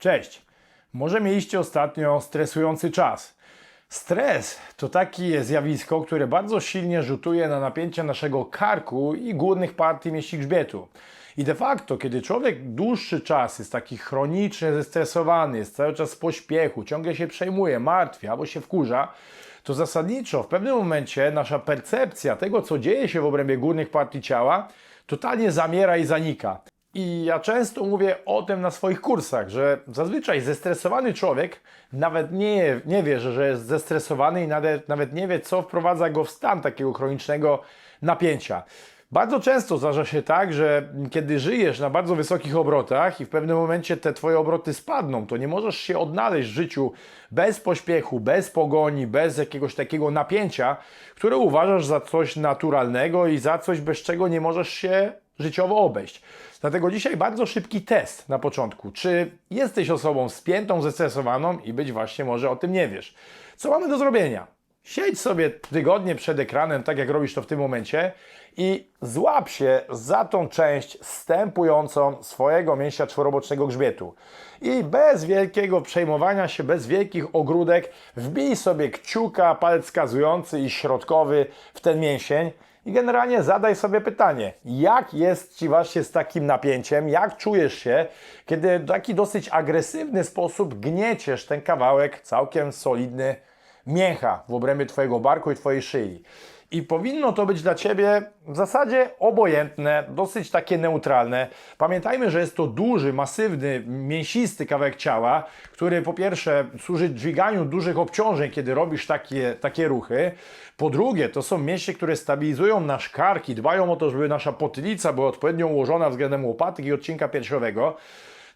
Cześć. Może mieliście ostatnio stresujący czas. Stres to takie zjawisko, które bardzo silnie rzutuje na napięcie naszego karku i górnych partii mieści grzbietu. I de facto, kiedy człowiek dłuższy czas jest taki chronicznie zestresowany, jest cały czas w pośpiechu, ciągle się przejmuje, martwi albo się wkurza, to zasadniczo w pewnym momencie nasza percepcja tego, co dzieje się w obrębie górnych partii ciała, totalnie zamiera i zanika. I ja często mówię o tym na swoich kursach, że zazwyczaj zestresowany człowiek nawet nie, nie wie, że, jest zestresowany i nawet, nawet nie wie, co wprowadza go w stan takiego chronicznego napięcia. Bardzo często zdarza się tak, że kiedy żyjesz na bardzo wysokich obrotach i w pewnym momencie te twoje obroty spadną, to nie możesz się odnaleźć w życiu bez pośpiechu, bez pogoni, bez jakiegoś takiego napięcia, które uważasz za coś naturalnego i za coś, bez czego nie możesz się życiowo obejść. Dlatego dzisiaj bardzo szybki test na początku. Czy jesteś osobą spiętą, zestresowaną i być właśnie może o tym nie wiesz. Co mamy do zrobienia? Siedź sobie tygodnie przed ekranem, tak jak robisz to w tym momencie i złap się za tą część stępującą swojego mięśnia czworobocznego grzbietu. I bez wielkiego przejmowania się, bez wielkich ogródek, wbij sobie kciuka, palec wskazujący i środkowy w ten mięsień i generalnie zadaj sobie pytanie, jak jest Ci właśnie z takim napięciem, jak czujesz się, kiedy w taki dosyć agresywny sposób gnieciesz ten kawałek całkiem solidny mięcha w obrębie Twojego barku i Twojej szyi. I powinno to być dla Ciebie w zasadzie obojętne, dosyć takie neutralne. Pamiętajmy, że jest to duży, masywny, mięsisty kawałek ciała, który po pierwsze służy dźwiganiu dużych obciążeń, kiedy robisz takie, takie ruchy. Po drugie, to są mięśnie, które stabilizują nasz kark i dbają o to, żeby nasza potylica była odpowiednio ułożona względem łopatek i odcinka piersiowego.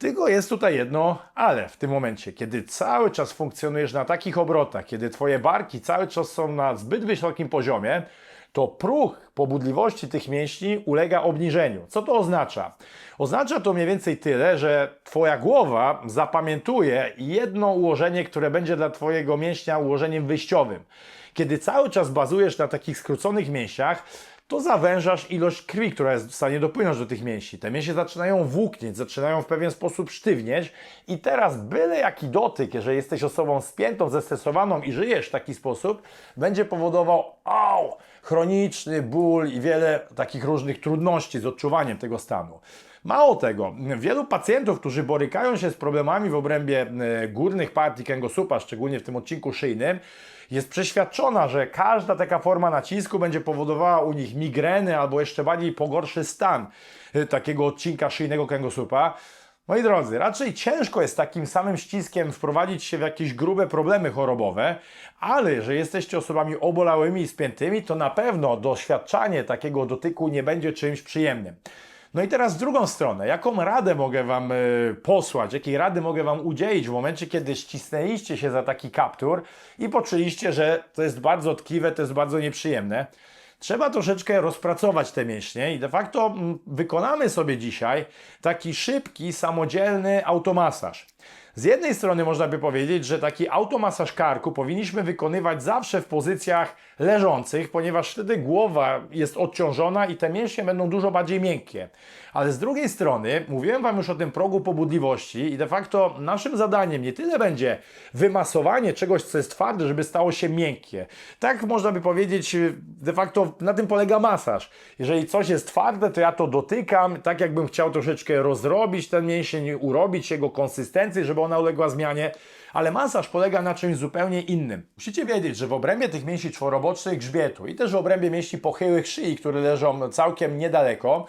Tylko jest tutaj jedno ale w tym momencie, kiedy cały czas funkcjonujesz na takich obrotach, kiedy Twoje barki cały czas są na zbyt wysokim poziomie, to próg pobudliwości tych mięśni ulega obniżeniu. Co to oznacza? Oznacza to mniej więcej tyle, że Twoja głowa zapamiętuje jedno ułożenie, które będzie dla Twojego mięśnia ułożeniem wyjściowym. Kiedy cały czas bazujesz na takich skróconych mięśniach, to zawężasz ilość krwi, która jest w stanie dopłynąć do tych mięśni. Te mięśnie zaczynają włóknieć, zaczynają w pewien sposób sztywnieć i teraz byle jaki dotyk, jeżeli jesteś osobą spiętą, zestresowaną i żyjesz w taki sposób, będzie powodował au, chroniczny ból i wiele takich różnych trudności z odczuwaniem tego stanu. Mało tego, wielu pacjentów, którzy borykają się z problemami w obrębie e, górnych partii kręgosłupa, szczególnie w tym odcinku szyjnym, jest przeświadczona, że każda taka forma nacisku będzie powodowała u nich migreny albo jeszcze bardziej pogorszy stan e, takiego odcinka szyjnego kręgosłupa. Moi drodzy, raczej ciężko jest takim samym ściskiem wprowadzić się w jakieś grube problemy chorobowe, ale że jesteście osobami obolałymi i spiętymi, to na pewno doświadczanie takiego dotyku nie będzie czymś przyjemnym. No i teraz drugą stronę, jaką radę mogę Wam y, posłać, jakiej rady mogę Wam udzielić w momencie, kiedy ścisnęliście się za taki kaptur i poczuliście, że to jest bardzo tkliwe, to jest bardzo nieprzyjemne. Trzeba troszeczkę rozpracować te mięśnie i de facto mm, wykonamy sobie dzisiaj taki szybki, samodzielny automasaż. Z jednej strony można by powiedzieć, że taki automasaż karku powinniśmy wykonywać zawsze w pozycjach leżących, ponieważ wtedy głowa jest odciążona i te mięśnie będą dużo bardziej miękkie. Ale z drugiej strony, mówiłem Wam już o tym progu pobudliwości i de facto naszym zadaniem nie tyle będzie wymasowanie czegoś, co jest twarde, żeby stało się miękkie. Tak można by powiedzieć, de facto na tym polega masaż. Jeżeli coś jest twarde, to ja to dotykam, tak jakbym chciał troszeczkę rozrobić ten mięsień, urobić jego konsystencję, żeby ona uległa zmianie. Ale masaż polega na czymś zupełnie innym. Musicie wiedzieć, że w obrębie tych mięśni czworobocznych grzbietu i też w obrębie mięśni pochyłych szyi, które leżą całkiem niedaleko,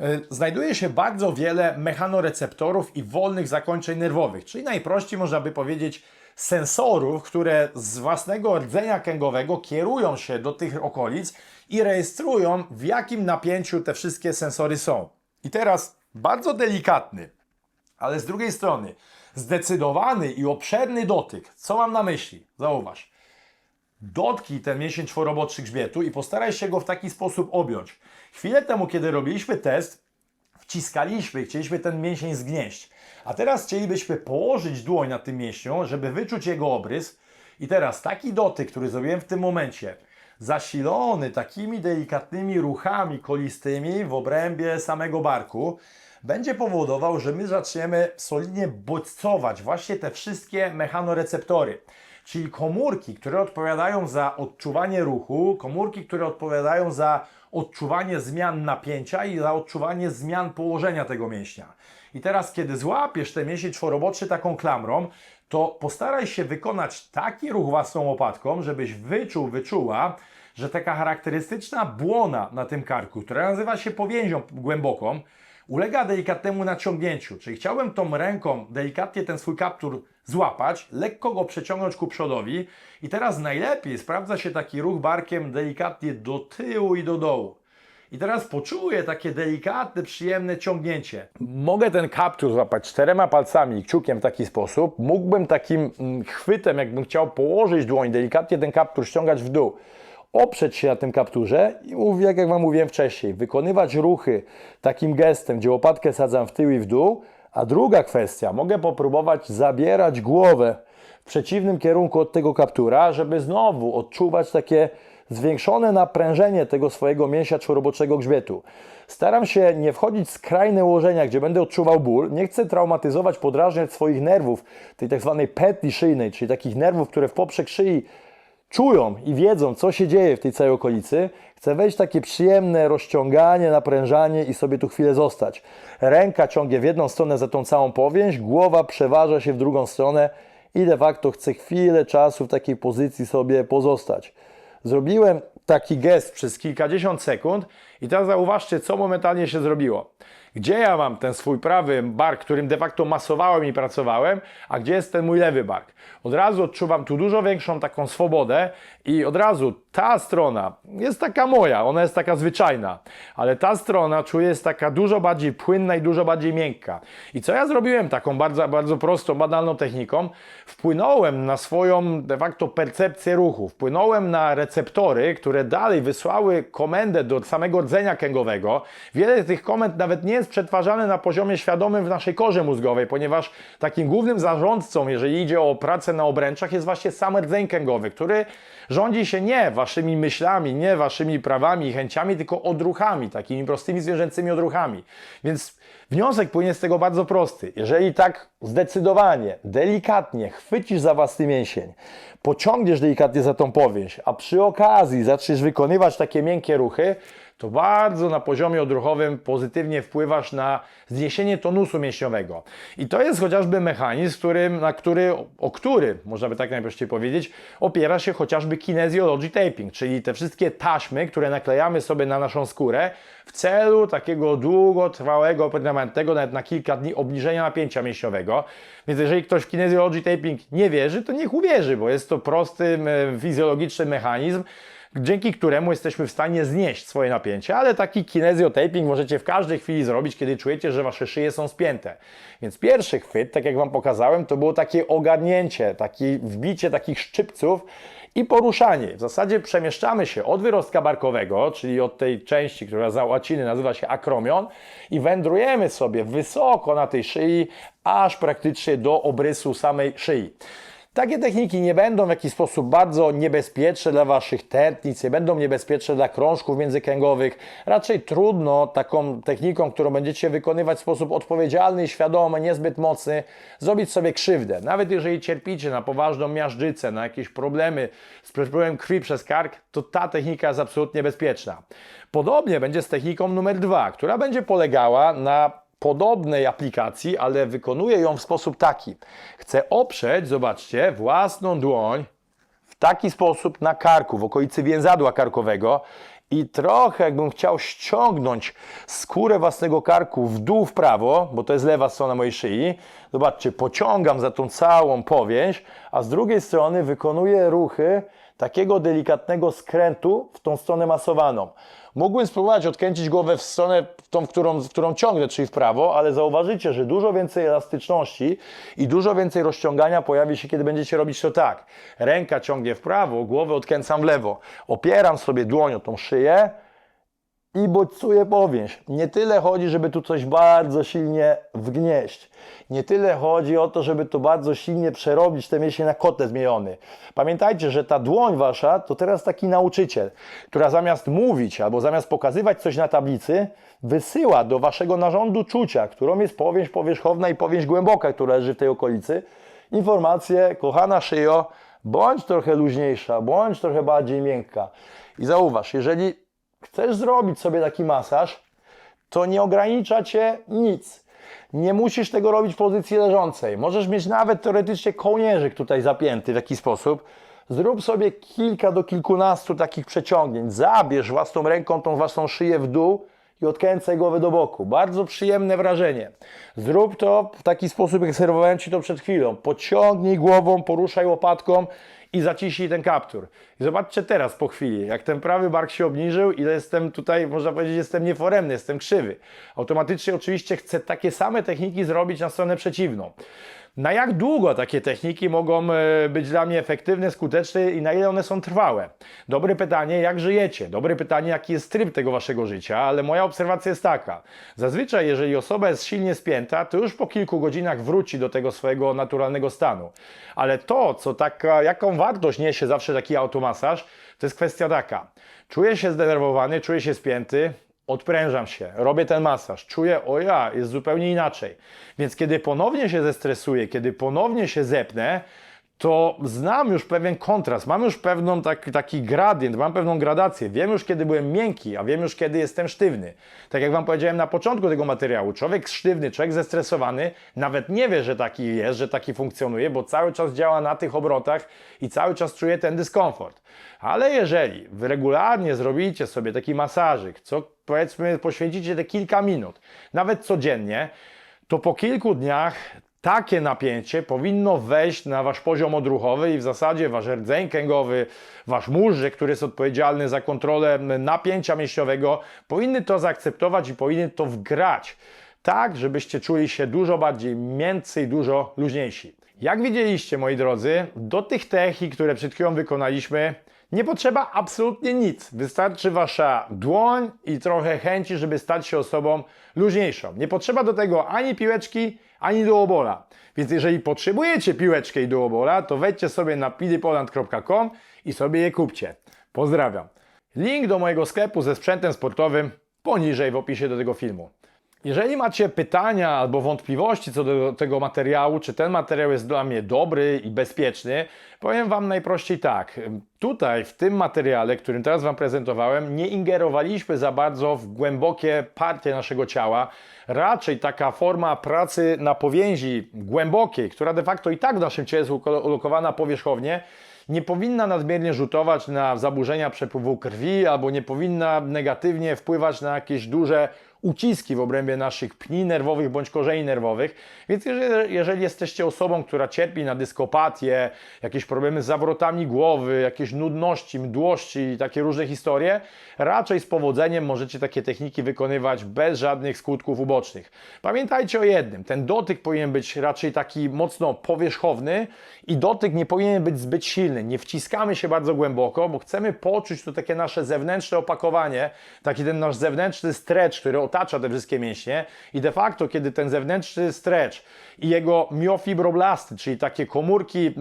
E, znajduje się bardzo wiele mechanoreceptorów i wolnych zakończeń nerwowych, czyli najprościej można by powiedzieć sensorów, które z własnego rdzenia kręgowego kierują się do tych okolic i rejestrują, w jakim napięciu te wszystkie sensory są. I teraz bardzo delikatny, ale z drugiej strony zdecydowany i obszerny dotyk. Co mam na myśli? Zauważ. Dotknij ten mięsień czworoboczy grzbietu i postaraj się go w taki sposób objąć. Chwilę temu, kiedy robiliśmy test, wciskaliśmy, chcieliśmy ten mięsień zgnieść. A teraz chcielibyśmy położyć dłoń na tym mięśniu, żeby wyczuć jego obrys. I teraz taki dotyk, który zrobiłem w tym momencie, zasilony takimi delikatnymi ruchami kolistymi w obrębie samego barku, będzie powodował, że my zaczniemy solidnie bodźcować właśnie te wszystkie mechanoreceptory. Czyli komórki, które odpowiadają za odczuwanie ruchu, komórki, które odpowiadają za odczuwanie zmian napięcia i za odczuwanie zmian położenia tego mięśnia. I teraz, kiedy złapiesz ten mięsień czworoboczny taką klamrą, to postaraj się wykonać taki ruch własną łopatką, żebyś wyczuł, wyczuła, że taka charakterystyczna błona na tym karku, która nazywa się powięzią głęboką, ulega delikatnemu naciągnięciu. Czyli chciałbym tą ręką delikatnie ten swój kaptur złapać, lekko go przeciągnąć ku przodowi i teraz najlepiej sprawdza się taki ruch barkiem delikatnie do tyłu i do dołu. I teraz poczuję takie delikatne, przyjemne ciągnięcie. Mogę ten kaptur złapać czterema palcami i kciukiem w taki sposób. Mógłbym takim mm, chwytem, jakbym chciał położyć dłoń, delikatnie ten kaptur ściągać w dół oprzeć się na tym kapturze i mówię, jak Wam mówiłem wcześniej, wykonywać ruchy takim gestem, gdzie łopatkę sadzam w tył i w dół, a druga kwestia, mogę popróbować zabierać głowę w przeciwnym kierunku od tego kaptura, żeby znowu odczuwać takie zwiększone naprężenie tego swojego mięsia czworobocznego grzbietu. Staram się nie wchodzić w skrajne ułożenia, gdzie będę odczuwał ból. Nie chcę traumatyzować, podrażniać swoich nerwów, tej tak zwanej petli szyjnej, czyli takich nerwów, które w poprzek szyi czują i wiedzą, co się dzieje w tej całej okolicy. Chcę wejść w takie przyjemne rozciąganie, naprężanie i sobie tu chwilę zostać. Ręka ciągnie w jedną stronę za tą całą powięź, głowa przeważa się w drugą stronę i de facto chcę chwilę czasu w takiej pozycji sobie pozostać. Zrobiłem taki gest przez kilkadziesiąt sekund i teraz zauważcie, co momentalnie się zrobiło. Gdzie ja mam ten swój prawy bark, którym de facto masowałem i pracowałem, a gdzie jest ten mój lewy bark? Od razu odczuwam tu dużo większą taką swobodę i od razu ta strona jest taka moja, ona jest taka zwyczajna, ale ta strona czuję jest taka dużo bardziej płynna i dużo bardziej miękka. I co ja zrobiłem taką bardzo, bardzo prostą, banalną techniką? Wpłynąłem na swoją de facto percepcję ruchu, wpłynąłem na receptory, które dalej wysłały komendę do samego rdzenia kręgowego. Wiele tych komend nawet nie jest przetwarzane na poziomie świadomym w naszej korze mózgowej, ponieważ takim głównym zarządcą, jeżeli idzie o pracę na obręczach, jest właśnie sam rdzeń kręgowy, który rządzi się nie waszymi myślami, nie waszymi prawami i chęciami, tylko odruchami, takimi prostymi zwierzęcymi odruchami. Więc wniosek płynie z tego bardzo prosty. Jeżeli tak zdecydowanie, delikatnie chwycisz za własny mięsień, pociągniesz delikatnie za tą powięź, a przy okazji zaczniesz wykonywać takie miękkie ruchy, to bardzo na poziomie odruchowym pozytywnie wpływasz na zniesienie tonusu mięśniowego. I to jest chociażby mechanizm, którym, na który, o który, można by tak najprościej powiedzieć, opiera się chociażby kinesiology taping, czyli te wszystkie taśmy, które naklejamy sobie na naszą skórę w celu takiego długotrwałego, permanentnego, nawet na kilka dni obniżenia napięcia mięśniowego. Więc jeżeli ktoś w kinesiology taping nie wierzy, to niech uwierzy, bo jest to prosty e, fizjologiczny mechanizm, dzięki któremu jesteśmy w stanie znieść swoje napięcie, ale taki kinesiotaping możecie w każdej chwili zrobić, kiedy czujecie, że wasze szyje są spięte. Więc pierwszy chwyt, tak jak Wam pokazałem, to było takie ogarnięcie, takie wbicie takich szczypców i poruszanie. W zasadzie przemieszczamy się od wyrostka barkowego, czyli od tej części, która za łaciny nazywa się akromion i wędrujemy sobie wysoko na tej szyi, aż praktycznie do obrysu samej szyi. Takie techniki nie będą w jakiś sposób bardzo niebezpieczne dla Waszych tętnic, nie będą niebezpieczne dla krążków międzykręgowych. Raczej trudno taką techniką, którą będziecie wykonywać w sposób odpowiedzialny i świadomy, niezbyt mocny, zrobić sobie krzywdę. Nawet jeżeli cierpicie na poważną miażdżycę, na jakieś problemy z przepływem krwi przez kark, to ta technika jest absolutnie bezpieczna. Podobnie będzie z techniką numer dwa, która będzie polegała na podobnej aplikacji, ale wykonuję ją w sposób taki. Chcę oprzeć, zobaczcie, własną dłoń w taki sposób na karku, w okolicy więzadła karkowego i trochę jakbym chciał ściągnąć skórę własnego karku w dół w prawo, bo to jest lewa strona mojej szyi. Zobaczcie, pociągam za tą całą powięź, a z drugiej strony wykonuję ruchy takiego delikatnego skrętu w tą stronę masowaną. Mógłbym spróbować odkręcić głowę w stronę, w tą, w którą, w którą ciągnę, czyli w prawo, ale zauważycie, że dużo więcej elastyczności i dużo więcej rozciągania pojawi się, kiedy będziecie robić to tak. Ręka ciągnie w prawo, głowę odkręcam w lewo. Opieram sobie dłonią tą szyję i bodźcuje powięź. Nie tyle chodzi, żeby tu coś bardzo silnie wgnieść. Nie tyle chodzi o to, żeby to bardzo silnie przerobić te mięśnie na kotlet zmieniony. Pamiętajcie, że ta dłoń wasza to teraz taki nauczyciel, która zamiast mówić albo zamiast pokazywać coś na tablicy, wysyła do waszego narządu czucia, którą jest powięź powierzchowna i powięź głęboka, która leży w tej okolicy, informację, kochana szyjo, bądź trochę luźniejsza, bądź trochę bardziej miękka. I zauważ, jeżeli chcesz zrobić sobie taki masaż, to nie ogranicza cię nic. Nie musisz tego robić w pozycji leżącej. Możesz mieć nawet teoretycznie kołnierzyk tutaj zapięty w jakiś sposób. Zrób sobie kilka do kilkunastu takich przeciągnięć. Zabierz własną ręką tą własną szyję w dół i odkręcaj głowę do boku. Bardzo przyjemne wrażenie. Zrób to w taki sposób, jak serwowałem Ci to przed chwilą. Pociągnij głową, poruszaj łopatką i zaciśnij ten kaptur. I zobaczcie teraz po chwili, jak ten prawy bark się obniżył i jestem tutaj, można powiedzieć, jestem nieforemny, jestem krzywy. Automatycznie oczywiście chcę takie same techniki zrobić na stronę przeciwną. Na jak długo takie techniki mogą e, być dla mnie efektywne, skuteczne i na ile one są trwałe? Dobre pytanie, jak żyjecie? Dobre pytanie, jaki jest tryb tego waszego życia, ale moja obserwacja jest taka. Zazwyczaj, jeżeli osoba jest silnie spięta, to już po kilku godzinach wróci do tego swojego naturalnego stanu. Ale to, co taka, jaką wartość niesie zawsze taki automasaż, to jest kwestia taka. Czuję się zdenerwowany, czuję się spięty, odprężam się, robię ten masaż, czuję, o ja, jest zupełnie inaczej. Więc kiedy ponownie się zestresuję, kiedy ponownie się zepnę, to znam już pewien kontrast, mam już pewną taki, taki gradient, mam pewną gradację. Wiem już, kiedy byłem miękki, a wiem już, kiedy jestem sztywny. Tak jak Wam powiedziałem na początku tego materiału, człowiek sztywny, człowiek zestresowany nawet nie wie, że taki jest, że taki funkcjonuje, bo cały czas działa na tych obrotach i cały czas czuje ten dyskomfort. Ale jeżeli regularnie zrobicie sobie taki masażyk, co powiedzmy poświęcicie te kilka minut, nawet codziennie, to po kilku dniach takie napięcie powinno wejść na wasz poziom odruchowy i w zasadzie wasz rdzeń kręgowy, wasz mózg, który jest odpowiedzialny za kontrolę napięcia mięśniowego, powinny to zaakceptować i powinny to wgrać. Tak, żebyście czuli się dużo bardziej miękcy i dużo luźniejsi. Jak widzieliście, moi drodzy, do tych technik, które przed chwilą wykonaliśmy, nie potrzeba absolutnie nic. Wystarczy wasza dłoń i trochę chęci, żeby stać się osobą luźniejszą. Nie potrzeba do tego ani piłeczki, ani duobola. Więc jeżeli potrzebujecie piłeczkę i duobola, to wejdźcie sobie na pidypoland.com i sobie je kupcie. Pozdrawiam. Link do mojego sklepu ze sprzętem sportowym poniżej w opisie do tego filmu. Jeżeli macie pytania albo wątpliwości co do tego materiału, czy ten materiał jest dla mnie dobry i bezpieczny, powiem Wam najprościej tak. Tutaj, w tym materiale, którym teraz Wam prezentowałem, nie ingerowaliśmy za bardzo w głębokie partie naszego ciała. Raczej taka forma pracy na powięzi głębokiej, która de facto i tak w naszym ciele jest ulokowana powierzchownie, nie powinna nadmiernie rzutować na zaburzenia przepływu krwi albo nie powinna negatywnie wpływać na jakieś duże uciski w obrębie naszych pni nerwowych bądź korzeni nerwowych. Więc jeżeli, jesteście osobą, która cierpi na dyskopatię, jakieś problemy z zawrotami głowy, jakieś nudności, mdłości takie różne historie, raczej z powodzeniem możecie takie techniki wykonywać bez żadnych skutków ubocznych. Pamiętajcie o jednym, ten dotyk powinien być raczej taki mocno powierzchowny i dotyk nie powinien być zbyt silny. Nie wciskamy się bardzo głęboko, bo chcemy poczuć to takie nasze zewnętrzne opakowanie, taki ten nasz zewnętrzny stretch, który otacza te wszystkie mięśnie i de facto, kiedy ten zewnętrzny stretch i jego miofibroblasty, czyli takie komórki y,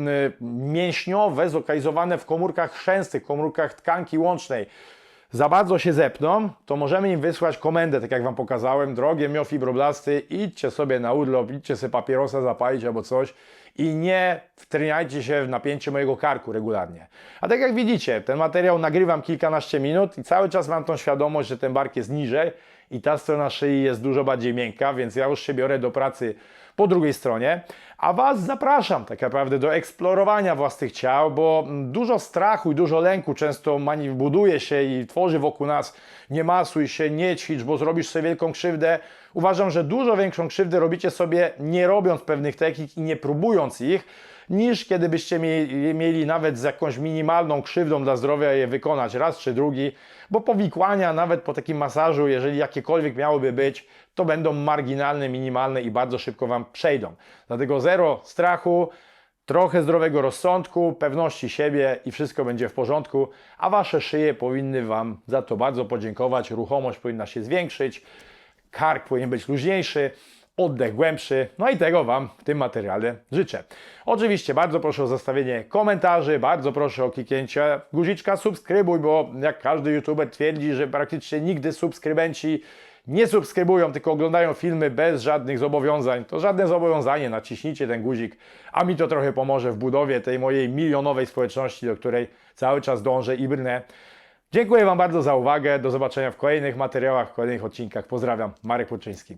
mięśniowe zlokalizowane w komórkach chrzęstych, komórkach tkanki łącznej, za bardzo się zepną, to możemy im wysłać komendę, tak jak Wam pokazałem, drogie miofibroblasty, idźcie sobie na urlop, idźcie sobie papierosa zapalić albo coś i nie wtrniajcie się w napięcie mojego karku regularnie. A tak jak widzicie, ten materiał nagrywam kilkanaście minut i cały czas mam tą świadomość, że ten bark jest niżej i ta strona szyi jest dużo bardziej miękka, więc ja już się biorę do pracy po drugiej stronie, a Was zapraszam tak naprawdę do eksplorowania własnych ciał, bo dużo strachu i dużo lęku często buduje się i tworzy wokół nas nie masuj się, nie ćwicz, bo zrobisz sobie wielką krzywdę. Uważam, że dużo większą krzywdę robicie sobie nie robiąc pewnych technik i nie próbując ich, niż kiedy byście mieli, mieli nawet z jakąś minimalną krzywdą dla zdrowia je wykonać raz czy drugi, bo powikłania nawet po takim masażu, jeżeli jakiekolwiek miałyby być, to będą marginalne, minimalne i bardzo szybko Wam przejdą. Dlatego zero strachu, trochę zdrowego rozsądku, pewności siebie i wszystko będzie w porządku, a wasze szyje powinny wam za to bardzo podziękować. Ruchomość powinna się zwiększyć, kark powinien być luźniejszy, oddech głębszy. No i tego Wam w tym materiale życzę. Oczywiście bardzo proszę o zostawienie komentarzy, bardzo proszę o kliknięcie guziczka subskrybuj, bo jak każdy youtuber twierdzi, że praktycznie nigdy subskrybenci nie subskrybują, tylko oglądają filmy bez żadnych zobowiązań. To żadne zobowiązanie, naciśnijcie ten guzik, a mi to trochę pomoże w budowie tej mojej milionowej społeczności, do której cały czas dążę i brnę. Dziękuję Wam bardzo za uwagę. Do zobaczenia w kolejnych materiałach, w kolejnych odcinkach. Pozdrawiam, Marek Płuczyński.